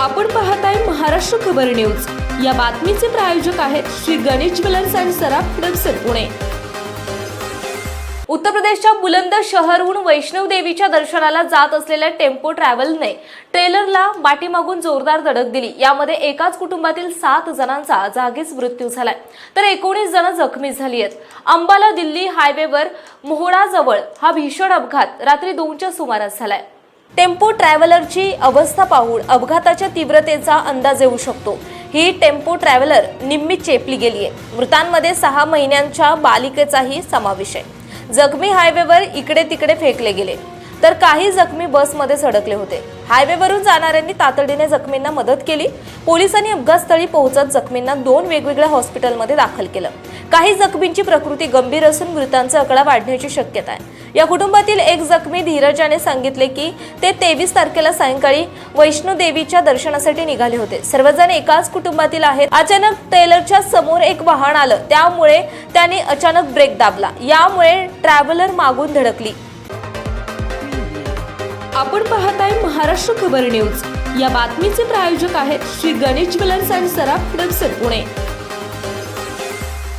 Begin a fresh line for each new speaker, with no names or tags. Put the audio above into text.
आपण पाहताय महाराष्ट्र खबर न्यूज. या बातमीचे प्रायोजक आहेत श्री गणेश ज्वेलर्स अँड सराफ दक्षिण पुणे. उत्तर प्रदेशच्या बुलंद शहरहून वैष्णव देवीच्या दर्शनाला जात असलेल्या टेम्पो ट्रॅव्हलने ट्रेलरला माटीमागून जोरदार धडक दिली. यामध्ये एकाच कुटुंबातील सात जणांचा जागीच मृत्यू झालाय. तर एकोणीस जण जखमी झाली आहेत. अंबाला दिल्ली हायवेवर मोहडाजवळ हा भीषण अपघात रात्री दोनच्या सुमारास झालाय. टेम्पो ट्रॅव्हलरची अवस्था पाहून अपघाताच्या तीव्रतेचा अंदाज येऊ शकतो. ही टेम्पो ट्रॅव्हलर निम्मी चेपली गेली आहे. मृतांमध्ये सहा महिन्यांच्या बालिकेचाही समावेश आहे. जखमी हायवेवर इकडे तिकडे फेकले गेले. तर काही जखमी बसमध्ये सडकले होते. हायवेवरून जाणाऱ्यांनी तातडीने जखमींना मदत केली. पोलिसांनी अपघातस्थळी पोहोचत जखमींना दोन वेगवेगळ्या हॉस्पिटलमध्ये दाखल केलं. काही जखमींची प्रकृती गंभीर असून मृतांचा आकडा वाढण्याची शक्यता आहे. या कुटुंबातील एक जखमी धीरज याने सांगितले की ते तेवीस तारखेला सायंकाळी वैष्णोदेवीच्या दर्शनासाठी निघाले होते. सर्वजण एकाच कुटुंबातील आहेत. अचानक टेलरच्या समोर एक वाहन आलं. त्यामुळे त्याने अचानक ब्रेक दाबला. यामुळे ट्रॅव्हलर मागून धडकली. आपण पाहत आहे महाराष्ट्र खबर न्यूज. या बातमीचे प्रायोजक आहेत श्री गणेश ज्वेलर्स अँड सराफ दक्षिण पुणे.